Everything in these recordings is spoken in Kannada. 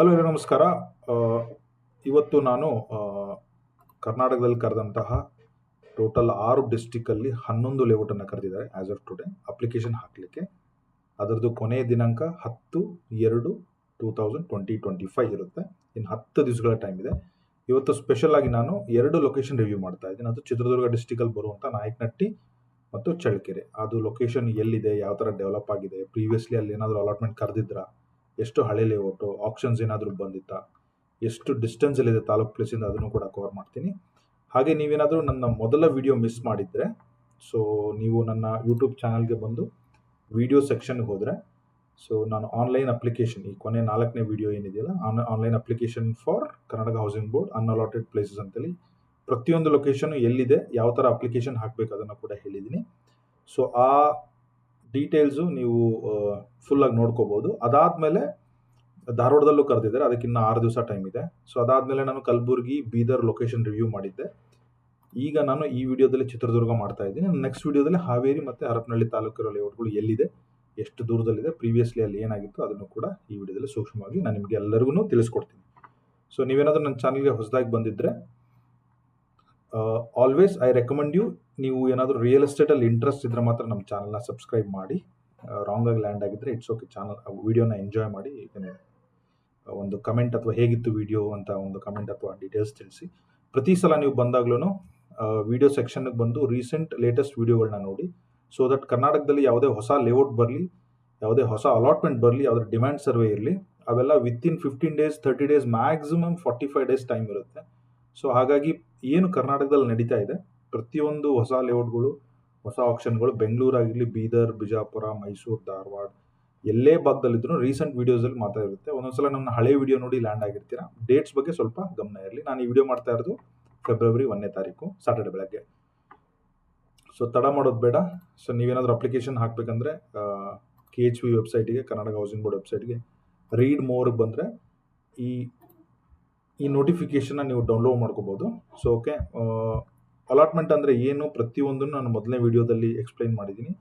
ಹಲೋ ಎಲ್ಲರಿಗೂ ನಮಸ್ಕಾರ. ಇವತ್ತು ನಾನು ಕರ್ನಾಟಕದಲ್ಲಿ ಕರೆದಂತಹ ಟೋಟಲ್ ಆರು ಡಿಸ್ಟಿಕಲ್ಲಿ ಹನ್ನೊಂದು ಲೇಔಟನ್ನು ಕರೆದಿದ್ದಾರೆ ಆ್ಯಸ್ ಆಫ್ ಟುಡೇ ಅಪ್ಲಿಕೇಶನ್ ಹಾಕಲಿಕ್ಕೆ. ಅದರದ್ದು ಕೊನೆಯ ದಿನಾಂಕ ಹತ್ತು ಎರಡು two thousand twenty twenty five ಇರುತ್ತೆ. ಇನ್ನು ಹತ್ತು ದಿವಸಗಳ ಟೈಮ್ ಇದೆ. ಇವತ್ತು ಸ್ಪೆಷಲ್ ಆಗಿ ನಾನು ಎರಡು ಲೊಕೇಶನ್ ರಿವ್ಯೂ ಮಾಡ್ತಾ ಇದ್ದೀನಿ. ಅದು ಚಿತ್ರದುರ್ಗ ಡಿಸ್ಟಿಕಲ್ಲಿ ಬರುವಂಥ ನಾಯಕನಟ್ಟಿ ಮತ್ತು ಚಳ್ಳಕೆರೆ. ಅದು ಲೊಕೇಶನ್ ಎಲ್ಲಿದೆ, ಯಾವ ಥರ ಡೆವಲಪ್ ಆಗಿದೆ ಪ್ರೀವಿಯಸ್ಲಿ ಅಲ್ಲಿ ಏನಾದರೂ ಅಲಾಟ್ಮೆಂಟ್ ಕರೆದಿದ್ರಾ? ಎಷ್ಟು ಹಳೆ ಲೇಔಟು ಆಪ್ಷನ್ಸ್ ಏನಾದರೂ ಬಂದಿತ್ತಾ? ಎಷ್ಟು ಡಿಸ್ಟೆನ್ಸಲ್ಲಿದೆ ತಾಲೂಕು ಪ್ಲೇಸಿಂದ ಅದನ್ನು ಕೂಡ ಕವರ್ ಮಾಡ್ತೀನಿ. ಹಾಗೆ ನೀವೇನಾದರೂ ನನ್ನ ಮೊದಲ ವಿಡಿಯೋ ಮಿಸ್ ಮಾಡಿದರೆ ಸೊ ನೀವು ನನ್ನ ಯೂಟ್ಯೂಬ್ ಚಾನಲ್ಗೆ ಬಂದು ವಿಡಿಯೋ ಸೆಕ್ಷನ್ಗೆ ಹೋದರೆ ಸೊ ನಾನು ಆನ್ಲೈನ್ ಅಪ್ಲಿಕೇಶನ್ ಈ ಕೊನೆ ನಾಲ್ಕನೇ ವಿಡಿಯೋ ಏನಿದೆಯಲ್ಲ, on online application for Karnataka housing board unallotted places ಅಂತೇಳಿ ಪ್ರತಿಯೊಂದು ಲೊಕೇಶನ್ ಎಲ್ಲಿದೆ, ಯಾವ ಥರ ಅಪ್ಲಿಕೇಶನ್ ಹಾಕಬೇಕು ಅದನ್ನು ಕೂಡ ಹೇಳಿದ್ದೀನಿ. ಸೊ ಆ ಡೀಟೇಲ್ಸು ನೀವು ಫುಲ್ಲಾಗಿ ನೋಡ್ಕೋಬೋದು. ಅದಾದಮೇಲೆ ಧಾರವಾಡದಲ್ಲೂ ಕರೆದಿದ್ದಾರೆ. ಅದಕ್ಕಿನ್ನ ಆರು ದಿವಸ ಟೈಮ್ ಇದೆ. ಸೊ ಅದಾದಮೇಲೆ ನಾನು ಕಲಬುರಗಿ, ಬೀದರ್ ಲೊಕೇಶನ್ ರಿವ್ಯೂ ಮಾಡಿದ್ದೆ. ಈಗ ನಾನು ಈ ವಿಡಿಯೋದಲ್ಲಿ ಚಿತ್ರದುರ್ಗ ಮಾಡ್ತಾ ಇದ್ದೀನಿ. ನೆಕ್ಸ್ಟ್ ವಿಡಿಯೋದಲ್ಲಿ ಹಾವೇರಿ ಮತ್ತು ಹರಪನಹಳ್ಳಿ ತಾಲೂಕಿರೋ ಲೇಔಟ್ಗಳು ಎಲ್ಲಿದೆ, ಎಷ್ಟು ದೂರದಲ್ಲಿದೆ ಪ್ರೀವಿಯಸ್ಲಿ ಅಲ್ಲಿ ಏನಾಗಿತ್ತು ಅದನ್ನು ಕೂಡ ಈ ವಿಡಿಯೋದಲ್ಲಿ ಸೂಕ್ಷ್ಮವಾಗಿ ನಾನು ನಿಮಗೆ ಎಲ್ಲರಿಗೂ ತಿಳಿಸ್ಕೊಡ್ತೀನಿ. ಸೊ ನೀವೇನಾದರೂ ನನ್ನ ಚಾನಲ್ಗೆ ಹೊಸದಾಗಿ ಬಂದಿದ್ದರೆ ಆಲ್ವೇಸ್ ಐ ರೆಕಮೆಂಡ್ ಯು ನೀವು ಏನಾದರೂ ರಿಯಲ್ ಎಸ್ಟೇಟಲ್ಲಿ ಇಂಟ್ರೆಸ್ಟ್ ಇದ್ದರೆ ಮಾತ್ರ ನಮ್ಮ ಚಾನಲ್ನ ಸಬ್ಸ್ಕ್ರೈಬ್ ಮಾಡಿ. ರಾಂಗ್ ಆಗಿ ಲ್ಯಾಂಡ್ ಆಗಿದ್ರೆ ಇಟ್ಸ್ ಓಕೆ ಚಾನಲ್ ವಿಡಿಯೋನ ಎಂಜಾಯ್ ಮಾಡಿ. ಒಂದು ಕಮೆಂಟ್ ಅಥವಾ ಹೇಗಿತ್ತು ವಿಡಿಯೋ ಅಂತ ಒಂದು ಕಮೆಂಟ್ ಅಥವಾ ಡೀಟೇಲ್ಸ್ ತಿಳಿಸಿ. ಪ್ರತಿ ಸಲ ನೀವು ಬಂದಾಗ್ಲೂ ವಿಡಿಯೋ ಸೆಕ್ಷನ್ಗೆ ಬಂದು ರೀಸೆಂಟ್ ಲೇಟೆಸ್ಟ್ ವಿಡಿಯೋಗಳನ್ನ ನೋಡಿ. ಸೊ ದಟ್ ಕರ್ನಾಟಕದಲ್ಲಿ ಯಾವುದೇ ಹೊಸ ಲೇಔಟ್ ಬರಲಿ, ಯಾವುದೇ ಹೊಸ ಅಲಾಟ್ಮೆಂಟ್ ಬರಲಿ, ಯಾವುದೇ ಡಿಮ್ಯಾಂಡ್ ಸರ್ವೆ ಇರಲಿ, ಅವೆಲ್ಲ within fifteen days thirty days maximum forty five days time ಇರುತ್ತೆ. ಸೊ ಹಾಗಾಗಿ ಏನು ಕರ್ನಾಟಕದಲ್ಲಿ ನಡೀತಾ ಇದೆ, ಪ್ರತಿಯೊಂದು ಹೊಸ ಲೇಔಟ್ಗಳು ಹೊಸ ಆಪ್ಷನ್ಗಳು ಬೆಂಗಳೂರಾಗಿರಲಿ, ಬೀದರ್, ಬಿಜಾಪುರ, ಮೈಸೂರು, ಧಾರವಾಡ, ಎಲ್ಲೇ ಭಾಗದಲ್ಲಿದ್ದರೂ ರೀಸೆಂಟ್ ವೀಡಿಯೋಸಲ್ಲಿ ಮಾತಾ ಇರುತ್ತೆ. ಒಂದೊಂದ್ಸಲ ನನ್ನ ಹಳೆ ವಿಡಿಯೋ ನೋಡಿ ಲ್ಯಾಂಡ್ ಆಗಿರ್ತೀರಾ? ಡೇಟ್ಸ್ ಬಗ್ಗೆ ಸ್ವಲ್ಪ ಗಮನ ಇರಲಿ. ನಾನು ಈ ವಿಡಿಯೋ ಮಾಡ್ತಾ ಇರೋದು ಫೆಬ್ರವರಿ ಒಂದನೇ ತಾರೀಕು ಸಾಟರ್ಡೆ ಬೆಳಗ್ಗೆ. ಸೊ ತಡ ಮಾಡೋದು ಬೇಡ. ಸೊ ನೀವೇನಾದರೂ ಅಪ್ಲಿಕೇಶನ್ ಹಾಕಬೇಕಂದ್ರೆ ಕೆ ಎಚ್ ವಿ ವೆಬ್ಸೈಟಿಗೆ ಕರ್ನಾಟಕ ಹೌಸಿಂಗ್ ಬೋರ್ಡ್ ವೆಬ್ಸೈಟ್ಗೆ ರೀಡ್ ಮೋರ್ಗೆ ಬಂದರೆ ಈ ಈ ನೋಟಿಫಿಕೇಷನ್ನ ನೀವು ಡೌನ್ಲೋಡ್ ಮಾಡ್ಕೋಬೋದು. ಸೊ ಓಕೆ ಅಲಾಟ್ಮೆಂಟ್ ಅಂದರೆ ಏನು ಪ್ರತಿಯೊಂದನ್ನು ನಾನು ಮೊದಲನೇ ವಿಡಿಯೋದಲ್ಲಿ ಎಕ್ಸ್ಪ್ಲೈನ್ ಮಾಡಿದ್ದೀನಿ.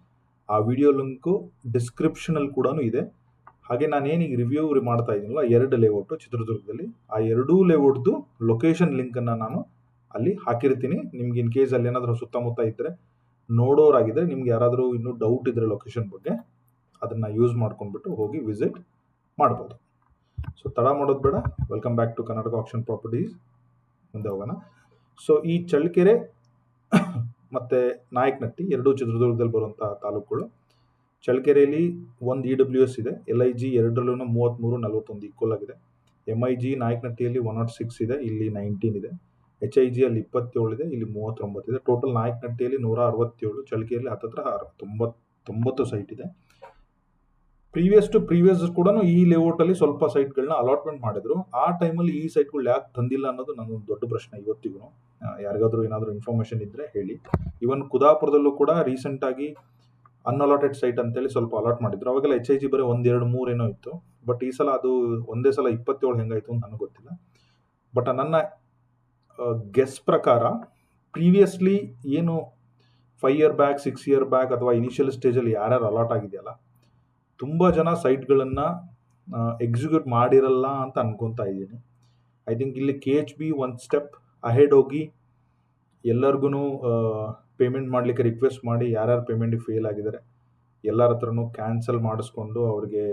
ಆ ವಿಡಿಯೋ ಲಿಂಕು ಡಿಸ್ಕ್ರಿಪ್ಷನಲ್ಲಿ ಕೂಡ ಇದೆ. ಹಾಗೆ ನಾನು ಏನೀಗ ರಿವ್ಯೂ ಮಾಡ್ತಾ ಇದ್ದೀನಲ್ಲ, ಎರಡು ಲೇಔಟು ಚಿತ್ರದುರ್ಗದಲ್ಲಿ. ಆ ಎರಡೂ ಲೇಔಟ್ದು ಲೊಕೇಶನ್ ಲಿಂಕನ್ನು ನಾನು ಅಲ್ಲಿ ಹಾಕಿರ್ತೀನಿ. ನಿಮ್ಗೆ ಇನ್ ಕೇಸ್ ಅಲ್ಲಿ ಏನಾದರೂ ಸುತ್ತಮುತ್ತ ಇದ್ದರೆ ನೋಡೋರಾಗಿದ್ದರೆ ನಿಮ್ಗೆ ಯಾರಾದರೂ ಇನ್ನೂ ಡೌಟ್ ಇದ್ದರೆ ಲೊಕೇಶನ್ ಬಗ್ಗೆ, ಅದನ್ನು ಯೂಸ್ ಮಾಡ್ಕೊಂಡ್ಬಿಟ್ಟು ಹೋಗಿ ವಿಸಿಟ್ ಮಾಡ್ಬೋದು. ಸೊ ತಡ ಮಾಡೋದು ಬೇಡ welcome back to Karnataka option properties ಮುಂದೆ ಹೋಗೋಣ ಸೊ ಈ ಚಳ್ಳಕೆರೆ ಮತ್ತು ನಾಯಕನಟ್ಟಿ ಎರಡೂ ಚಿತ್ರದುರ್ಗದಲ್ಲಿ ಬರುವಂಥ ತಾಲೂಕುಗಳು. ಚಳ್ಳಕೆರೆಯಲ್ಲಿ ಒಂದು ಇ ಡಬ್ಲ್ಯೂ ಎಸ್ ಇದೆ. ಎಲ್ ಐ ಜಿ ಎರಡರಲ್ಲೂ ಮೂವತ್ತ್ಮೂರು ನಲವತ್ತೊಂದು ಈಕ್ವಲ್ ಆಗಿದೆ. ಎಂ ಐ ಜಿ ನಾಯಕನಟ್ಟಿಯಲ್ಲಿ ಒನ್ ನಾಟ್ ಸಿಕ್ಸ್ ಇದೆ. ಇಲ್ಲಿ ನೈನ್ಟೀನ್ ಇದೆ. ಎಚ್ ಐ ಜಿ ಅಲ್ಲಿ ಇಪ್ಪತ್ತೇಳು ಇದೆ. ಇಲ್ಲಿ ಮೂವತ್ತೊಂಬತ್ತು ಇದೆ. ಟೋಟಲ್ ನಾಯಕನಟ್ಟಿಯಲ್ಲಿ ನೂರ ಅರವತ್ತೇಳು, ಚಳ್ಳಕೆರೆಯಲ್ಲಿ ಹತ್ತತ್ರ ತೊಂಬತ್ತು ಸೈಟ್ ಇದೆ. ಪ್ರೀವಿಯಸ್ ಟು ಪ್ರೀವಿಯಸ್ ಕೂಡ ಈ ಲೇಔಟಲ್ಲಿ ಸ್ವಲ್ಪ ಸೈಟ್ಗಳನ್ನ ಅಲಾಟ್ಮೆಂಟ್ ಮಾಡಿದ್ರು. ಆ ಟೈಮಲ್ಲಿ ಈ ಸೈಟ್ಗಳು ಯಾಕೆ ತಂದಿಲ್ಲ ಅನ್ನೋದು ನನ್ನೊಂದು ದೊಡ್ಡ ಪ್ರಶ್ನೆ ಇವತ್ತಿಗೂ. ಯಾರಿಗಾದ್ರೂ ಏನಾದರೂ ಇನ್ಫಾರ್ಮೇಷನ್ ಇದ್ದರೆ ಹೇಳಿ. ಇವನ್ ಕುದಾಪುರದಲ್ಲೂ ಕೂಡ ರೀಸೆಂಟಾಗಿ ಅನ್ಅಲಾಟೆಡ್ ಸೈಟ್ ಅಂತೇಳಿ ಸ್ವಲ್ಪ ಅಲಾಟ್ ಮಾಡಿದ್ರು. ಅವಾಗೆಲ್ಲ ಎಚ್ ಐ ಜಿ ಬರೀ ಒಂದೆರಡು ಮೂರು ಏನೋ ಇತ್ತು. ಬಟ್ ಈ ಸಲ ಅದು ಒಂದೇ ಸಲ ಇಪ್ಪತ್ತೇಳು ಹೆಂಗಾಯಿತು ಅಂತ ನನಗೆ ಗೊತ್ತಿಲ್ಲ. ಬಟ್ ನನ್ನ ಗೆಸ್ ಪ್ರಕಾರ ಪ್ರೀವಿಯಸ್ಲಿ ಏನು five year back six year back ಅಥವಾ ಇನಿಷಿಯಲ್ ಸ್ಟೇಜಲ್ಲಿ ಯಾರ್ಯಾರು ಅಲಾಟ್ ಆಗಿದೆಯಲ್ಲ ತುಂಬ ಜನ ಸೈಟ್ಗಳನ್ನು ಎಕ್ಸಿಕ್ಯೂಟ್ ಮಾಡಿರಲ್ಲ ಅಂತ ಅನ್ಕೊತಾ ಇದ್ದೀನಿ. ಐ ಥಿಂಕ್ ಇಲ್ಲಿ ಕೆ ಎಚ್ ಬಿ ಒಂದು ಸ್ಟೆಪ್ ಅಹೆಡ್ ಹೋಗಿ ಎಲ್ಲರಿಗೂ ಪೇಮೆಂಟ್ ಮಾಡಲಿಕ್ಕೆ ರಿಕ್ವೆಸ್ಟ್ ಮಾಡಿ ಯಾರ್ಯಾರು ಪೇಮೆಂಟಿಗೆ ಫೇಲ್ ಆಗಿದ್ದಾರೆ ಎಲ್ಲರ ಹತ್ರನೂ ಕ್ಯಾನ್ಸಲ್ ಮಾಡಿಸ್ಕೊಂಡು ಅವ್ರಿಗೆ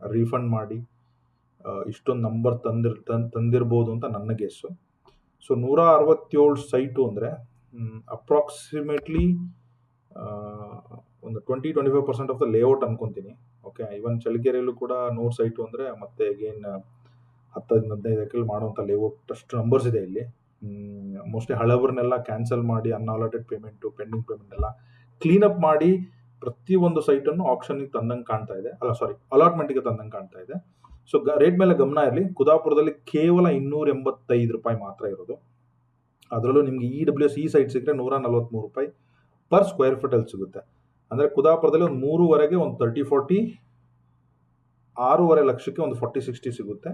ರೀಫಂಡ್ ಮಾಡಿ ಇಷ್ಟೊಂದು ನಂಬರ್ ತಂದಿರ್ ತಂದಿರ್ಬೋದು ಅಂತ ನನ್ನ ಗೆಸ್ಸು ಸೊ ನೂರ ಅರವತ್ತೇಳು ಸೈಟು ಅಂದರೆ ಅಪ್ರಾಕ್ಸಿಮೇಟ್ಲಿ ಒಂದು twenty twenty five percent of the layout ಅನ್ಕೊತೀನಿ. ಓಕೆ ಇವನ್ ಚಳ್ಳಕೆರೆಯಲ್ಲೂ ಕೂಡ ನೂರು ಸೈಟು ಅಂದರೆ ಮತ್ತೆ ಅಗೇನ್ ಹತ್ತೈದು, ಹದಿನೈದು ಎಕರೆ ಮಾಡುವಂಥ ಲೇಔಟ್ ಅಷ್ಟು ನಂಬರ್ಸ್ ಇದೆ ಇಲ್ಲಿ. ಮೋಸ್ಟ್ಲಿ ಹಳಬರನ್ನೆಲ್ಲ ಕ್ಯಾನ್ಸಲ್ ಮಾಡಿ ಅನ್ಅಲಾಟೆಡ್ ಪೇಮೆಂಟು ಪೆಂಡಿಂಗ್ ಪೇಮೆಂಟ್ ಎಲ್ಲ ಕ್ಲೀನಪ್ ಮಾಡಿ ಪ್ರತಿಯೊಂದು ಸೈಟನ್ನು ಆಪ್ಷನ್ಗೆ ತಂದಂಗೆ ಕಾಣ್ತಾ ಇದೆ. ಅಲ್ಲ ಸಾರಿ ಅಲಾಟ್ಮೆಂಟ್ಗೆ ತಂದಂಗೆ ಕಾಣ್ತಾ ಇದೆ. ಸೊ ಗ ರೇಟ್ ಮೇಲೆ ಗಮನ ಇರಲಿ. ಕುದಾಪುರದಲ್ಲಿ ಕೇವಲ ಇನ್ನೂರ ಎಂಬತ್ತೈದು ರೂಪಾಯಿ ಮಾತ್ರ ಇರೋದು. ಅದರಲ್ಲೂ ನಿಮಗೆ ಇ ಡಬ್ಲ್ಯೂ ಎಸ್ ಈ ಸೈಟ್ ಸಿಕ್ಕರೆ ನೂರ ನಲ್ವತ್ತ್ಮೂರು ರೂಪಾಯಿ ಪರ್ ಸ್ಕ್ವೇರ್ ಫೀಟಲ್ಲಿ ಸಿಗುತ್ತೆ. ಅಂದರೆ ಕುದಾಪುರದಲ್ಲಿ ಒಂದು ಮೂರುವರೆಗೆ ಒಂದು ತರ್ಟಿ ಫೋರ್ಟಿ ಆರೂವರೆ ಲಕ್ಷಕ್ಕೆ ಒಂದು ಫಾರ್ಟಿ ಸಿಕ್ಸ್ಟಿ ಸಿಗುತ್ತೆ.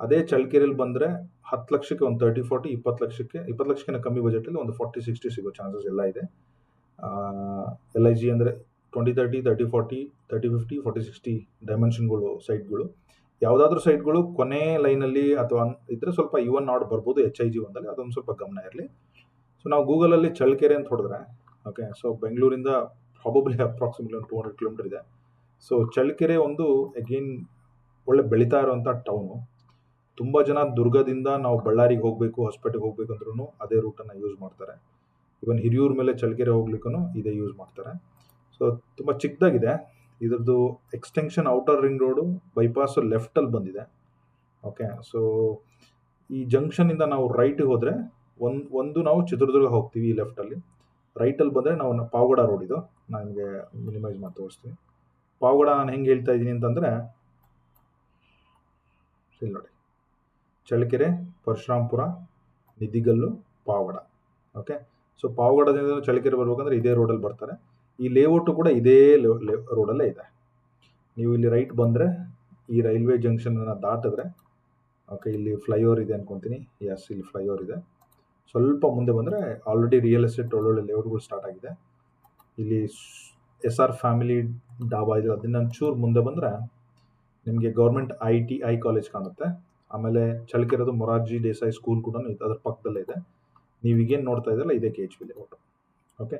ಅದೇ ಚಳ್ಳಕೆರೆಯಲ್ಲಿ ಬಂದರೆ ಹತ್ತು ಲಕ್ಷಕ್ಕೆ ಒಂದು ತರ್ಟಿ ಫೋರ್ಟಿ ಇಪ್ಪತ್ತು ಲಕ್ಷಕ್ಕೆ, ಇಪ್ಪತ್ತು ಲಕ್ಷಕ್ಕಿಂತ ಕಮ್ಮಿ ಬಜೆಟಲ್ಲಿ ಒಂದು ಫಾರ್ಟಿ ಸಿಕ್ಸ್ಟಿ ಸಿಗೋ ಚಾನ್ಸಸ್ ಎಲ್ಲ ಇದೆ. ಎಲ್ ಐ ಜಿ ಅಂದರೆ twenty thirty thirty forty thirty fifty forty sixty ಡೈಮೆನ್ಷನ್ಗಳು ಸೈಟ್ಗಳು ಯಾವುದಾದ್ರೂ ಸೈಟ್ಗಳು ಕೊನೆ ಲೈನಲ್ಲಿ ಅಥವಾ ಇದ್ದರೆ ಸ್ವಲ್ಪ ಇವನ್ ನಾಟ್ ಬರ್ಬೋದು ಎಚ್ ಐ ಜಿ ಒಂದಲ್ಲಿ, ಅದೊಂದು ಸ್ವಲ್ಪ ಗಮನ ಇರಲಿ. ಸೊ ನಾವು ಗೂಗಲಲ್ಲಿ ಚಳ್ಳಕೆರೆ ಅಂತ ಹೊಡೆದ್ರೆ ಓಕೆ ಸೊ ಬೆಂಗಳೂರಿಂದ ಪ್ರಾಬಬ್ಲಿ ಅಪ್ರಾಕ್ಸಿಮೇಟ್ಲಿ ಒಂದು ಟೂ ಹಂಡ್ರೆಡ್ ಕಿಲೋಮೀಟರ್ ಇದೆ. ಸೊ ಚಳ್ಳಕೆರೆ ಒಂದು ಅಗೇನ್ ಒಳ್ಳೆ ಬೆಳೀತಾ ಇರುವಂಥ ಟೌನು ತುಂಬ ಜನ ದುರ್ಗದಿಂದ ನಾವು ಬಳ್ಳಾರಿಗೆ ಹೋಗಬೇಕು, ಹೊಸಪೇಟೆಗೆ ಹೋಗಬೇಕು ಅಂದ್ರೂ ಅದೇ ರೂಟನ್ನು ಯೂಸ್ ಮಾಡ್ತಾರೆ. ಇವನ್ ಹಿರಿಯೂರ್ ಮೇಲೆ ಚಳ್ಳಕೆರೆ ಹೋಗ್ಲಿಕ್ಕೂ ಇದೇ ಯೂಸ್ ಮಾಡ್ತಾರೆ. ಸೊ ತುಂಬ ಚಿಕ್ಕದಾಗಿದೆ. ಇದರದ್ದು extension outer ring road bypass ಲೆಫ್ಟಲ್ಲಿ ಬಂದಿದೆ. ಓಕೆ ಸೊ ಈ ಜಂಕ್ಷನಿಂದ ನಾವು ರೈಟಿಗೆ ಹೋದರೆ ಒಂದು ಒಂದು ನಾವು ಚಿತ್ರದುರ್ಗ ಹೋಗ್ತೀವಿ ಈ ಲೆಫ್ಟಲ್ಲಿ ರೈಟಲ್ಲಿ ಬಂದರೆ ನಾವು ಪಾವಗಡ ರೋಡ್ ಇದು. ನಾನು ನಿಮಗೆ ಮಿನಿಮೈಸ್ ಮಾಡಿ ತೋರಿಸ್ತೀನಿ ಪಾವಗಡ ನಾನು ಹೆಂಗೆ ಹೇಳ್ತಾ ಇದ್ದೀನಿ ಅಂತಂದರೆ, ಇಲ್ಲಿ ನೋಡಿ. ಚಳ್ಳಕೆರೆ ಪರಶುರಾಮ್ಪುರ ನಿಧಿಗಲ್ಲು ಪಾವಗಡ. ಓಕೆ ಸೊ ಪಾವಗಡದಿಂದ ಚಳ್ಳಕೆರೆ ಬರ್ಬೇಕಂದ್ರೆ ಇದೇ ರೋಡಲ್ಲಿ ಬರ್ತಾರೆ. ಈ ಲೇಔಟು ಕೂಡ ಇದೇ ರೋಡಲ್ಲೇ ಇದೆ. ನೀವು ಇಲ್ಲಿ ರೈಟ್ ಬಂದರೆ, ಈ ರೈಲ್ವೆ ಜಂಕ್ಷನನ್ನು ದಾಟಿದ್ರೆ ಓಕೆ ಇಲ್ಲಿ ಫ್ಲೈಓವರ್ ಇದೆ ಅನ್ಕೊತೀನಿ. ಎಸ್ ಇಲ್ಲಿ ಫ್ಲೈಓವರ್ ಇದೆ. ಸ್ವಲ್ಪ ಮುಂದೆ ಬಂದರೆ ಆಲ್ರೆಡಿ ರಿಯಲ್ ಎಸ್ಟೇಟ್ ಒಳ್ಳೊಳ್ಳೆ ಲೇಔಟ್ಗಳು ಸ್ಟಾರ್ಟ್ ಆಗಿದೆ. ಇಲ್ಲಿ ಎಸ್ ಆರ್ ಫ್ಯಾಮಿಲಿ ಡಾಬಾ ಇದೆ ಅದನ್ನ ಚೂರು ಮುಂದೆ ಬಂದರೆ ನಿಮಗೆ government I T I college ಕಾಣುತ್ತೆ. ಆಮೇಲೆ ಚಳಕಿರೋದು ಮೊರಾರ್ಜಿ ದೇಸಾಯಿ ಸ್ಕೂಲ್ ಕೂಡ ಇದೆ, ಅದ್ರ ಪಕ್ಕದಲ್ಲೇ ಇದೆ. ನೀವು ಈಗೇನು ನೋಡ್ತಾ ಇದ್ದಲ್ಲ ಇದೇ K H P layout okay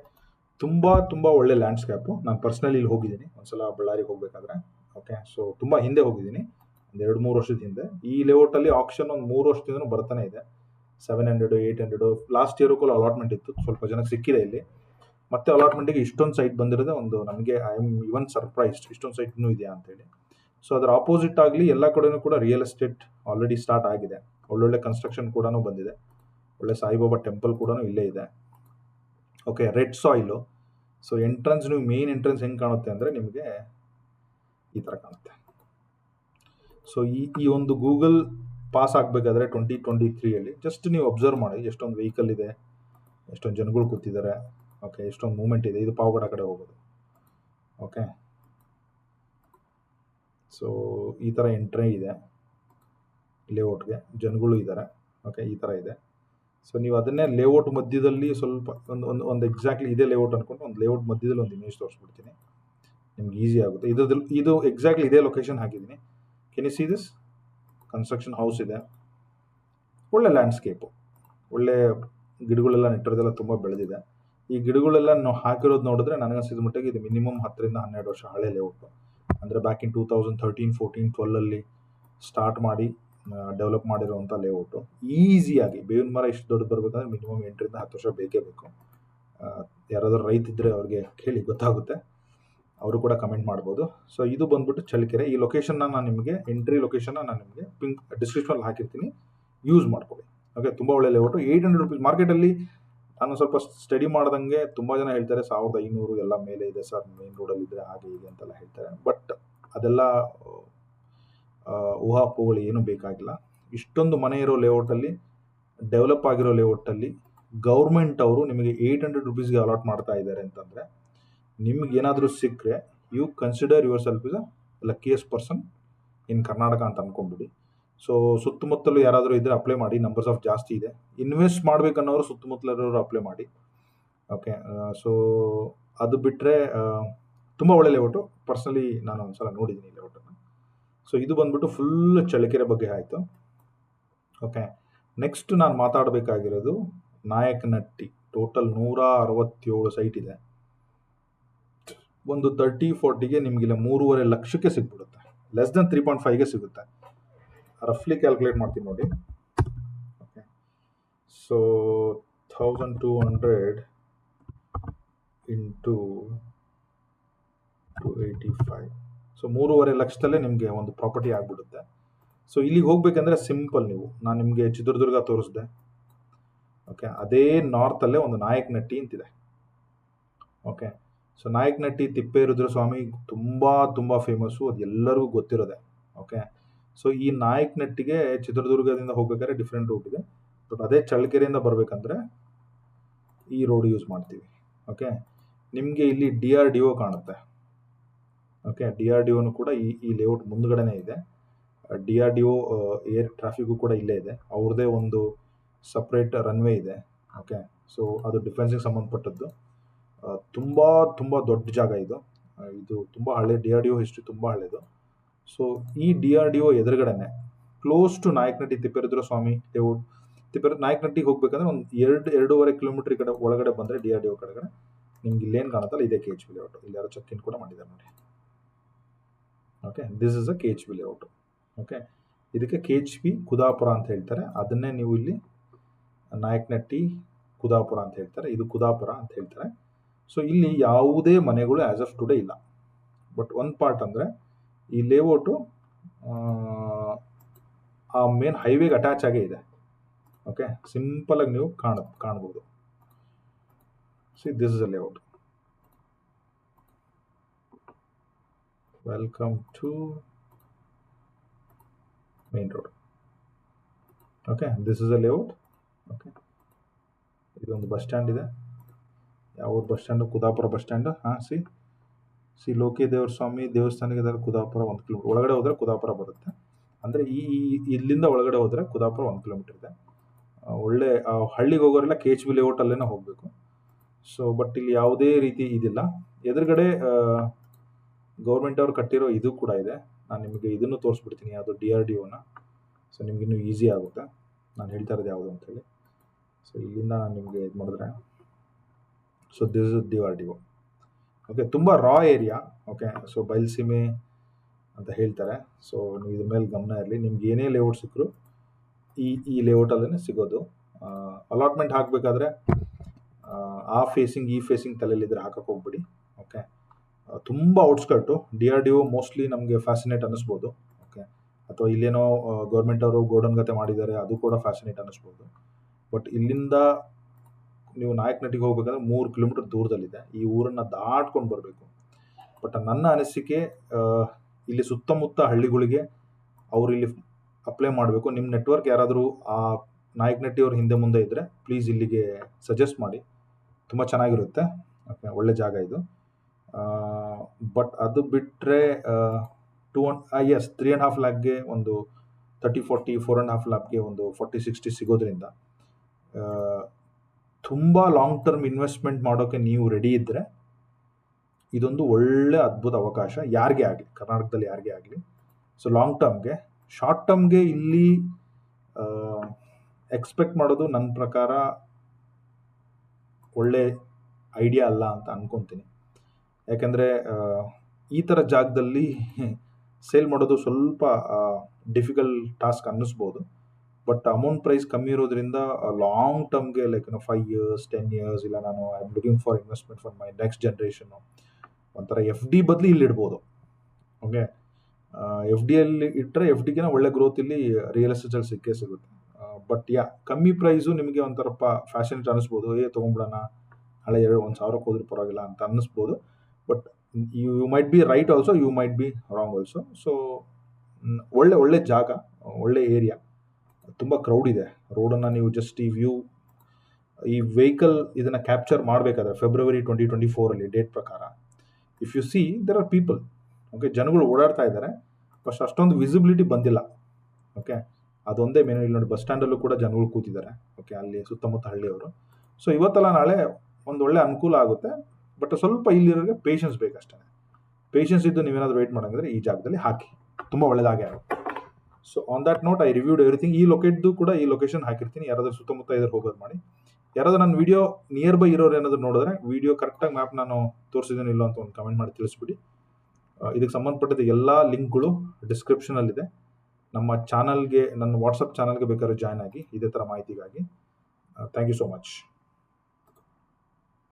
ತುಂಬ ತುಂಬ ಒಳ್ಳೆ ಲ್ಯಾಂಡ್ಸ್ಕೇಪು ನಾನು ಪರ್ಸ್ನಲಿ ಇಲ್ಲಿ ಹೋಗಿದ್ದೀನಿ, ಒಂದ್ಸಲ ಬಳ್ಳಾರಿಗೆ ಹೋಗಬೇಕಾದ್ರೆ. ಓಕೆ ಸೊ ತುಂಬ ಹಿಂದೆ ಹೋಗಿದ್ದೀನಿ, ಒಂದು ಎರಡು, ಮೂರು ವರ್ಷದ ಹಿಂದೆ. ಈ ಲೇಔಟಲ್ಲಿ ಆಪ್ಷನ್ ಒಂದು ಮೂರು ವರ್ಷದಿಂದ ಬರ್ತಾನೆ ಇದೆ. Seven hundred eight hundred last year ಕೂಡ ಅಲಾಟ್ಮೆಂಟ್ ಇತ್ತು, ಸ್ವಲ್ಪ ಜನಕ್ಕೆ ಸಿಕ್ಕಿದೆ ಇಲ್ಲಿ. ಮತ್ತೆ ಅಲಾಟ್ಮೆಂಟಿಗೆ ಇಷ್ಟೊಂದು ಸೈಟ್ ಬಂದಿರೋದೇ ಒಂದು ನಮಗೆ ಐ ಆಮ್ ಇವನ್ ಸರ್ಪ್ರೈಸ್ಡ್ ಇಷ್ಟೊಂದು ಸೈಟ್ ಇನ್ನೂ ಇದೆಯಾ ಅಂತೇಳಿ ಸೊ ಅದರ ಆಪೋಸಿಟ್ ಆಗಲಿ ಎಲ್ಲ ಕಡೆಯೂ ಕೂಡ ರಿಯಲ್ ಎಸ್ಟೇಟ್ ಆಲ್ರೆಡಿ ಸ್ಟಾರ್ಟ್ ಆಗಿದೆ. ಒಳ್ಳೊಳ್ಳೆ ಕನ್ಸ್ಟ್ರಕ್ಷನ್ ಕೂಡ ಬಂದಿದೆ. ಒಳ್ಳೆ ಸಾಯಿಬಾಬಾ ಟೆಂಪಲ್ ಕೂಡ ಇಲ್ಲೇ ಇದೆ. Okay red soil so entrance ನೀವು ಮೇನ್ ಎಂಟ್ರೆನ್ಸ್ ಹೆಂಗೆ ಕಾಣುತ್ತೆ ಅಂದರೆ ನಿಮಗೆ ಈ ಥರ ಕಾಣುತ್ತೆ. ಸೊ ಈ ಈ ಒಂದು ಗೂಗಲ್ ಪಾಸ್ ಆಗಬೇಕಾದ್ರೆ ಟ್ವೆಂಟಿ ಟ್ವೆಂಟಿ ತ್ರೀಯಲ್ಲಿ ಜಸ್ಟ್ ನೀವು ಅಬ್ಸರ್ವ್ ಮಾಡಿ ಎಷ್ಟೊಂದು ವೆಹಿಕಲ್ ಇದೆ, ಎಷ್ಟೊಂದು ಜನಗಳು ಕೂತಿದ್ದಾರೆ ಓಕೆ ಎಷ್ಟೊಂದು ಮೂಮೆಂಟ್ ಇದೆ. ಇದು ಪಾವಗಡ ಕಡೆ ಹೋಗೋದು. ಓಕೆ ಸೊ ಈ ಥರ ಎಂಟ್ರಿ ಇದೆ. ಲೇಔಟ್ಗೆ ಜನಗಳು ಇದ್ದಾರೆ ಓಕೆ ಈ ಥರ ಇದೆ. ಸೊ ನೀವು ಅದನ್ನೇ ಲೇಔಟ್ ಮಧ್ಯದಲ್ಲಿ ಸ್ವಲ್ಪ ಒಂದು ಒಂದು ಒಂದು ಎಕ್ಸಾಕ್ಟ್ಲಿ ಇದೇ ಲೇಔಟ್ ಅಂದ್ಕೊಂಡು ಒಂದು ಲೇಔಟ್ ಮಧ್ಯದಲ್ಲಿ ಒಂದು ಇಮೇಜ್ ತೋರಿಸ್ಬಿಡ್ತೀನಿ. ನಿಮ್ಗೆ ಈಸಿ ಆಗುತ್ತೆ. ಇದ್ರದ್ದು ಇದು ಎಕ್ಸಾಕ್ಟ್ಲಿ ಇದೇ ಲೊಕೇಶನ್ ಹಾಕಿದ್ದೀನಿ. Can you see this construction house ಇದೆ. ಒಳ್ಳೆ ಲ್ಯಾಂಡ್ಸ್ಕೇಪು ಒಳ್ಳೆ ಗಿಡಗಳೆಲ್ಲ ನೆಟ್ಟಿರೋದೆಲ್ಲ ತುಂಬ ಬೆಳೆದಿದೆ. ಈ ಗಿಡಗಳೆಲ್ಲ ನಾವು ಹಾಕಿರೋದು ನೋಡಿದ್ರೆ ನನಗನ್ಸಿದ ಮಟ್ಟಿಗೆ ಇದು ಮಿನಿಮಮ್ ಹತ್ತರಿಂದ ಹನ್ನೆರಡು ವರ್ಷ ಹಳೆ ಲೇಔಟು ಅಂದರೆ back in two thousand thirteen fourteen ಟ್ವೆಲ್ಲಲ್ಲಿ start ಮಾಡಿ ಡೆವಲಪ್ ಮಾಡಿರುವಂಥ ಲೇಔಟು ಈಸಿಯಾಗಿ ಬೇವಿನ ಮರ ಇಷ್ಟು ದೊಡ್ಡ ಬರಬೇಕಂದ್ರೆ ಮಿನಿಮಮ್ ಎಂಟರಿಂದ ಹತ್ತು ವರ್ಷ ಬೇಕೇ ಬೇಕು. ಯಾರಾದರೂ ರೈತ ಇದ್ದರೆ ಅವ್ರಿಗೆ ಕೇಳಿ ಗೊತ್ತಾಗುತ್ತೆ. ಅವರು ಕೂಡ ಕಮೆಂಟ್ ಮಾಡ್ಬೋದು. ಸೊ ಇದು ಬಂದ್ಬಿಟ್ಟು ಚಳ್ಳಕೆರೆ. ಈ ಲೊಕೇಶನ್ನ ನಾನು ನಿಮಗೆ ಎಂಟ್ರಿ ಲೊಕೇಶನ್ನ ನಾನು ನಿಮಗೆ ಪಿಂಕ್ ಡಿಸ್ಕ್ರಿಪ್ಷನಲ್ಲಿ ಹಾಕಿರ್ತೀನಿ. ಯೂಸ್ ಮಾಡ್ಕೊಳ್ಳಿ. ಓಕೆ ತುಂಬ ಒಳ್ಳೆ ಲೇಔಟು ಏಯ್ಟ್ ಹಂಡ್ರೆಡ್ ರುಪೀಸ್ ಮಾರ್ಕೆಟಲ್ಲಿ ನಾನು ಸ್ವಲ್ಪ ಸ್ಟಡಿ ಮಾಡ್ದಂಗೆ ತುಂಬ ಜನ ಹೇಳ್ತಾರೆ, ಸಾವಿರದ ಐನೂರು ಎಲ್ಲ ಮೇಲೆ ಇದೆ ಸರ್ ಮೇನ್ ರೋಡಲ್ಲಿ ಇದ್ರೆ ಹಾಗೆ ಹೀಗೆ ಅಂತೆಲ್ಲ ಹೇಳ್ತಾರೆ. ಬಟ್ ಅದೆಲ್ಲ ಊಹಾಪೋಹಗಳು ಏನೂ ಬೇಕಾಗಿಲ್ಲ. ಇಷ್ಟೊಂದು ಮನೆ ಇರೋ ಲೇಔಟಲ್ಲಿ ಡೆವಲಪ್ ಆಗಿರೋ ಲೇಔಟಲ್ಲಿ ಗೌರ್ಮೆಂಟ್ ಅವರು ನಿಮಗೆ ಏಯ್ಟ್ ಹಂಡ್ರೆಡ್ ರುಪೀಸ್ಗೆ ಅಲಾಟ್ ಮಾಡ್ತಾ ಇದ್ದಾರೆ ಅಂತಂದರೆ, ನಿಮ್ಗೆ ಏನಾದರೂ ಸಿಕ್ಕರೆ you consider yourself is a luckiest person in Karnataka ಅಂತ ಅನ್ಕೊಂಬಿಡಿ ಸೊ ಸುತ್ತಮುತ್ತಲು ಯಾರಾದರೂ ಇದ್ದರೆ ಅಪ್ಲೈ ಮಾಡಿ ನಂಬರ್ಸ್ ಆಫ್ ಜಾಸ್ತಿ ಇದೆ. ಇನ್ವೆಸ್ಟ್ ಮಾಡಬೇಕನ್ನೋರು ಸುತ್ತಮುತ್ತಲಿರೋರು ಅಪ್ಲೈ ಮಾಡಿ. ಓಕೆ ಸೊ ಅದು ಬಿಟ್ಟರೆ ತುಂಬ ಒಳ್ಳೆ ಲೇಔಟು ಪರ್ಸ್ನಲಿ ನಾನು ಒಂದ್ಸಲ ನೋಡಿದ್ದೀನಿ ಲೇಔಟನ್ನು ಸೊ ಇದು ಬಂದ್ಬಿಟ್ಟು ಫುಲ್ ಚಳ್ಳಕೆರೆ ಬಗ್ಗೆ ಆಯಿತು. ಓಕೆ ನೆಕ್ಸ್ಟ್ ನಾನು ಮಾತಾಡಬೇಕಾಗಿರೋದು ನಾಯಕನಟ್ಟಿ. ಟೋಟಲ್ ನೂರ ಅರವತ್ತೇಳು ಸೈಟ್ ಇದೆ. ಒಂದು ತರ್ಟಿ ಫೋರ್ಟಿಗೆ ನಿಮಗಿಲ್ಲ ಮೂರುವರೆ ಲಕ್ಷಕ್ಕೆ ಸಿಗ್ಬಿಡುತ್ತೆ. ಲೆಸ್ ದೆನ್ ತ್ರೀ ಪಾಯಿಂಟ್ ಫೈವ್ಗೆ ಸಿಗುತ್ತೆ. ರಫ್ಲಿ ಕ್ಯಾಲ್ಕುಲೇಟ್ ಮಾಡ್ತೀನಿ ನೋಡಿ. Okay so thousand two hundred into two eighty five so ಮೂರುವರೆ ಲಕ್ಷದಲ್ಲೇ ನಿಮಗೆ ಒಂದು ಪ್ರಾಪರ್ಟಿ ಆಗಿಬಿಡುತ್ತೆ. ಸೊ ಇಲ್ಲಿಗೆ ಹೋಗಬೇಕಂದ್ರೆ ಸಿಂಪಲ್ ನೀವು. ನಾನು ನಿಮಗೆ ಚಿತ್ರದುರ್ಗ ತೋರಿಸ್ದೆ. ಓಕೆ ಅದೇ ನಾರ್ತಲ್ಲೇ ಒಂದು ನಾಯಕನಟ್ಟಿ ಅಂತಿದೆ. ಓಕೆ ಸೊ ನಾಯಕನಟ್ಟಿ ತಿಪ್ಪೇರುದ್ರ ಸ್ವಾಮಿ ತುಂಬ ತುಂಬ ಫೇಮಸ್ಸು ಅದು ಎಲ್ಲರಿಗೂ ಗೊತ್ತಿರೋದೆ. ಓಕೆ ಸೊ ಈ ನಾಯಕನಟ್ಟಿಗೆ ಚಿತ್ರದುರ್ಗದಿಂದ ಹೋಗ್ಬೇಕಾದ್ರೆ ಡಿಫ್ರೆಂಟ್ ರೂಟ್ ಇದೆ. ಬಟ್ ಅದೇ ಚಳ್ಳಕೆರೆಯಿಂದ ಬರಬೇಕಂದ್ರೆ ಈ ರೋಡ್ ಯೂಸ್ ಮಾಡ್ತೀವಿ. ಓಕೆ ನಿಮಗೆ ಇಲ್ಲಿ ಡಿ ಆರ್ ಡಿ ಒ ಕಾಣುತ್ತೆ. ಓಕೆ ಡಿ ಆರ್ ಡಿ ಒನು ಕೂಡ ಈ ಈ ಲೇಔಟ್ ಮುಂದ್ಗಡೆನೇ ಇದೆ. D R D O air traffic ಕೂಡ ಇಲ್ಲೇ ಇದೆ. ಅವ್ರದ್ದೇ ಒಂದು ಸಪ್ರೇಟ್ ರನ್ವೇ ಇದೆ. ಓಕೆ ಸೊ ಅದು ಡಿಫೆನ್ಸಿಗೆ ಸಂಬಂಧಪಟ್ಟದ್ದು. ತುಂಬ ತುಂಬ ದೊಡ್ಡ ಜಾಗ ಇದು. ಇದು ತುಂಬ ಹಳೆ D R D O history ತುಂಬ ಹಳೆಯದು ಸೊ ಈ ಡಿ ಆರ್ ಡಿ ಒ ಎದುರುಗಡೆನೆ ಕ್ಲೋಸ್ ಟು ನಾಯಕನಟ್ಟಿ ತಿಪ್ಪೇರುದ್ರ ಸ್ವಾಮಿ ದೇವುಡ್ ತಿಪ್ಪೇರು ನಾಯಕನಟ್ಟಿಗೆ ಹೋಗ್ಬೇಕಂದ್ರೆ ಒಂದು ಎರಡು, ಎರಡೂವರೆ ಕಿಲೋಮೀಟರ್ ಕಡೆ ಒಳಗಡೆ ಬಂದರೆ ಡಿ ಆರ್ ಡಿ ಒ ಕಡೆಗಡೆ, ನಿಮ್ಗೆ ಇಲ್ಲೇನು ಕಾಣುತ್ತಲ್ಲ, ಇದೇ ಕೆ ಎಚ್ ಬಿ ಲೇಔಟ್ ಇಲ್ಲಿ ಯಾರೋ ಚೆಕ್ ಇನ್ ಕೂಡ ಮಾಡಿದ್ದಾರೆ ನೋಡಿ. Okay this is a K H B layout okay ಇದಕ್ಕೆ ಕೆ ಎಚ್ ಬಿ ಕುದಾಪುರ ಅಂತ ಹೇಳ್ತಾರೆ. ಅದನ್ನೇ ನೀವು ಇಲ್ಲಿ ನಾಯಕನಟ್ಟಿ ಕುದಾಪುರ ಅಂತ ಹೇಳ್ತಾರೆ. ಇದು ಕುದಾಪುರ ಅಂತ ಹೇಳ್ತಾರೆ. ಸೊ ಇಲ್ಲಿ ಯಾವುದೇ ಮನೆಗಳು ಆ್ಯಸ್ ಆಫ್ ಟುಡೇ ಇಲ್ಲ. ಬಟ್ ಒಂದು ಪಾರ್ಟ್ ಅಂದರೆ ಈ ಲೇಔಟು, ಆ ಮೇನ್ ಹೈವೇಗೆ ಅಟ್ಯಾಚ್ ಆಗೇ ಇದೆ. ಓಕೆ ಸಿಂಪಲಾಗಿ ನೀವು ಕಾಣ, ಕಾಣ್ಬೋದು. See this is a layout welcome to main road okay this is a layout okay ಇದೊಂದು ಬಸ್ ಸ್ಟ್ಯಾಂಡ್ ಇದೆ. ಯಾವ bus stand Kudapura bus stand ಹಾಂ ಸಿ ಸಿ ಲೋಕಿ ದೇವ್ರ ಸ್ವಾಮಿ ದೇವಸ್ಥಾನಕ್ಕೆ ಇದ್ದಾರೆ ಕುದಾಪುರ ಒಂದು ಕಿಲೋಮೀಟರ್ ಒಳಗಡೆ ಹೋದರೆ ಕುದಾಪುರ ಬರುತ್ತೆ. ಅಂದರೆ ಈ ಇಲ್ಲಿಂದ ಒಳಗಡೆ ಹೋದರೆ ಕುದಾಪುರ ಒಂದು ಕಿಲೋಮೀಟರ್ ಇದೆ. ಒಳ್ಳೆ ಹಳ್ಳಿಗೆ ಹೋಗೋರೆಲ್ಲ ಕೆ ಎಚ್ ಬಿ ಲೇಔಟಲ್ಲೇ ಹೋಗಬೇಕು. ಸೊ ಬಟ್ ಇಲ್ಲಿ ಯಾವುದೇ ರೀತಿ ಇದಿಲ್ಲ. ಎದುರುಗಡೆ ಗೌರ್ಮೆಂಟ್ ಅವರು ಕಟ್ಟಿರೋ ಇದು ಕೂಡ ಇದೆ. ನಾನು ನಿಮಗೆ ಇದನ್ನು ತೋರಿಸ್ಬಿಡ್ತೀನಿ, ಅದು ಡಿ ಆರ್ ಡಿ ಒನ. ಸೊ ನಿಮ್ಗೆ ಇನ್ನೂ ಈಸಿ ಆಗುತ್ತೆ. ನಾನು ಹೇಳ್ತಾ ಇರೋದು ಯಾವುದು ಅಂತೇಳಿ ಸೊ ಇಲ್ಲಿಂದ ನಾನು ನಿಮಗೆ ಇದು ಮಾಡಿದ್ರೆ. So this is D R D O. Okay ತುಂಬ raw area okay so Bayalseeme ಅಂತ ಹೇಳ್ತಾರೆ. ಸೊ ನೀವು ಇದ್ರ ಮೇಲೆ ಗಮನ ಇರಲಿ. ನಿಮ್ಗೆ ಏನೇ ಲೇಔಟ್ ಸಿಕ್ಕರು, ಈ ಈ ಲೇಔಟಲ್ಲೇ ಸಿಗೋದು. ಅಲಾಟ್ಮೆಂಟ್ ಹಾಕಬೇಕಾದ್ರೆ, ಆ ಫೇಸಿಂಗ್ ಈ ಫೇಸಿಂಗ್ ತಲೆಯಲ್ಲಿದ್ದರೆ ಹಾಕಕ್ಕೆ ಹೋಗ್ಬಿಡಿ. ಓಕೆ ತುಂಬ outskirt D R D O mostly ನಮಗೆ ಫ್ಯಾಸಿನೇಟ್ ಅನ್ನಿಸ್ಬೋದು. ಓಕೆ ಅಥವಾ ಇಲ್ಲೇನೋ ಗೌರ್ಮೆಂಟ್ ಅವರು ಗೋಡನ್ ಗತೆ ಮಾಡಿದ್ದಾರೆ, ಅದು ಕೂಡ ಫ್ಯಾಸಿನೇಟ್ ಅನ್ನಿಸ್ಬೋದು. ಬಟ್ ಇಲ್ಲಿಂದ ನೀವು ನಾಯಕನಟ್ಟಿಗೆ ಹೋಗ್ಬೇಕಂದ್ರೆ ಮೂರು ಕಿಲೋಮೀಟರ್ ದೂರದಲ್ಲಿದೆ. ಈ ಊರನ್ನು ದಾಟ್ಕೊಂಡು ಬರಬೇಕು. ಬಟ್ ನನ್ನ ಅನಿಸಿಕೆ ಇಲ್ಲಿ ಸುತ್ತಮುತ್ತ ಹಳ್ಳಿಗಳಿಗೆ ಅವರು ಇಲ್ಲಿ ಅಪ್ಲೈ ಮಾಡಬೇಕು. ನಿಮ್ಮ ನೆಟ್ವರ್ಕ್ ಯಾರಾದರೂ ಆ ನಾಯಕನಟ್ಟಿ ಅವ್ರ ಹಿಂದೆ ಮುಂದೆ ಇದ್ದರೆ ಪ್ಲೀಸ್ ಇಲ್ಲಿಗೆ ಸಜೆಸ್ಟ್ ಮಾಡಿ. ತುಂಬ ಚೆನ್ನಾಗಿರುತ್ತೆ. ಓಕೆ, ಒಳ್ಳೆ ಜಾಗ ಇದು. ಬಟ್ ಅದು ಬಿಟ್ಟರೆ two and S three and half ಲ್ಯಾಕ್ಗೆ ಒಂದು thirty forty four and half ಲ್ಯಾಕ್ಗೆ ಒಂದು ಫೋರ್ಟಿ ಸಿಕ್ಸ್ಟಿ ಸಿಗೋದ್ರಿಂದ ತುಂಬ ಲಾಂಗ್ ಟರ್ಮ್ ಇನ್ವೆಸ್ಟ್ಮೆಂಟ್ ಮಾಡೋಕ್ಕೆ ನೀವು ರೆಡಿ ಇದ್ದರೆ ಇದೊಂದು ಒಳ್ಳೆ ಅದ್ಭುತ ಅವಕಾಶ. ಯಾರಿಗೆ ಆಗಲಿ, ಕರ್ನಾಟಕದಲ್ಲಿ ಯಾರಿಗೆ ಆಗಲಿ. ಸೊ ಲಾಂಗ್ ಟರ್ಮ್ಗೆ ಶಾರ್ಟ್ ಟರ್ಮ್ಗೆ ಇಲ್ಲಿ ಎಕ್ಸ್ಪೆಕ್ಟ್ ಮಾಡೋದು ನನ್ನ ಪ್ರಕಾರ ಒಳ್ಳೆ ಐಡಿಯಾ ಅಲ್ಲ ಅಂತ ಅನ್ಕೊತೀನಿ. ಯಾಕೆಂದರೆ ಈ ಥರ ಜಾಗದಲ್ಲಿ ಸೇಲ್ ಮಾಡೋದು ಸ್ವಲ್ಪ ಡಿಫಿಕಲ್ಟ್ ಟಾಸ್ಕ್ ಅನ್ನಿಸ್ಬೋದು. ಬಟ್ ಅಮೌಂಟ್ ಪ್ರೈಸ್ ಕಮ್ಮಿ ಇರೋದ್ರಿಂದ long ಟರ್ಮ್ಗೆ like no five years ten years ಇಲ್ಲ ನಾನು I am looking for investment for my next generation ಒಂಥರ ಎಫ್ ಡಿ ಬದಲು ಇಲ್ಲಿ ಇಡ್ಬೋದು. ಓಕೆ ಎಫ್ ಡಿಯಲ್ಲಿ ಇಟ್ಟರೆ ಎಫ್ ಡಿಗಿನ ಒಳ್ಳೆ ಗ್ರೋತ್ ಇಲ್ಲಿ ರಿಯಲ್ ಎಸ್ಟೇಟಲ್ಲಿ ಸಿಕ್ಕೇ ಸಿಗುತ್ತೆ. ಬಟ್ ಯಾ ಕಮ್ಮಿ ಪ್ರೈಸು ನಿಮಗೆ ಒಂಥರಪ್ಪ ಫ್ಯಾಷನ್ ಅನ್ನಿಸ್ಬೋದು ಏ, ತೊಗೊಂಬಿಡೋಣ. ಹಳೆ ಎರಡು, ಒಂದು ಸಾವಿರಕ್ಕೆ ಹೋದ್ರೆ ಪರವಾಗಿಲ್ಲ ಅಂತ ಅನ್ನಿಸ್ಬೋದು but you you might be right also you might be wrong also so ಒಳ್ಳೆ ಒಳ್ಳೆ ಜಾಗ, ಒಳ್ಳೆ ಏರಿಯಾ ತುಂಬ ಕ್ರೌಡ್ ಇದೆ. ರೋಡನ್ನು ನೀವು ಜಸ್ಟ್ ಈ ವ್ಯೂ ಈ ವೆಹಿಕಲ್ ಇದನ್ನು ಕ್ಯಾಪ್ಚರ್ ಮಾಡಬೇಕಾದ್ರೆ ಫೆಬ್ರವರಿ ಟ್ವೆಂಟಿ ಟ್ವೆಂಟಿ ಫೋರಲ್ಲಿ ಡೇಟ್ ಪ್ರಕಾರ. If you see there are people okay ಜನಗಳು ಓಡಾಡ್ತಾ ಇದ್ದಾರೆ. ಫಸ್ಟ್ ಅಷ್ಟೊಂದು ವಿಸಿಬಿಲಿಟಿ ಬಂದಿಲ್ಲ. ಓಕೆ ಅದೊಂದೇ ಮೇನು ಇಲ್ಲಿ ನೋಡಿ ಬಸ್ ಸ್ಟ್ಯಾಂಡಲ್ಲೂ ಕೂಡ ಜನಗಳು ಕೂತಿದ್ದಾರೆ. ಓಕೆ ಅಲ್ಲಿ ಸುತ್ತಮುತ್ತ ಹಳ್ಳಿಯವರು. ಸೊ ಇವತ್ತಲ್ಲ ನಾಳೆ ಒಂದು ಒಳ್ಳೆ ಅನುಕೂಲ ಆಗುತ್ತೆ. ಬಟ್ ಸ್ವಲ್ಪ ಇಲ್ಲಿರೋರಿಗೆ ಪೇಷನ್ಸ್ ಬೇಕಷ್ಟೇ. ಪೇಷನ್ಸ್ ಇದ್ದು ನೀವೇನಾದರೂ ವೆಯ್ಟ್ ಮಾಡೋಂಗಿದ್ರೆ ಈ ಜಾಗದಲ್ಲಿ ಹಾಕಿ. ತುಂಬ ಒಳ್ಳೆಯದಾಗೆ ಆಗುತ್ತೆ. So on that note I reviewed everything ಈ ಲೊಕೇಟ್ದು ಕೂಡ ಈ ಲೊಕೇಶನ್ ಹಾಕಿರ್ತೀನಿ. ಯಾರಾದ್ರೂ ಸುತ್ತಮುತ್ತ ಇದ್ರೆ ಹೋಗೋದು ಮಾಡಿ. ಯಾರಾದ್ರೂ ನನ್ನ ವಿಡಿಯೋ ನಿಯರ್ ಬೈ ಇರೋರು ಏನಾದ್ರು ನೋಡಿದ್ರೆ ವಿಡಿಯೋ ಕರೆಕ್ಟಾಗಿ ಮ್ಯಾಪ್ ನಾನು ತೋರಿಸಿದ್ದೀನಿ ಇಲ್ಲ ಅಂತ ಒಂದು ಕಮೆಂಟ್ ಮಾಡಿ ತಿಳಿಸ್ಬಿಡಿ. ಇದಕ್ಕೆ ಸಂಬಂಧಪಟ್ಟಿದ್ದ ಎಲ್ಲ ಲಿಂಕ್ಗಳು ಡಿಸ್ಕ್ರಿಪ್ಷನಲ್ಲಿದೆ ನಮ್ಮ ಚಾನಲ್ಗೆ ನನ್ನ ವಾಟ್ಸಪ್ ಚಾನಲ್ಗೆ ಬೇಕಾದ್ರೆ ಜಾಯ್ನ್ ಆಗಿ, ಇದೇ ಥರ ಮಾಹಿತಿಗಾಗಿ. Thank you so much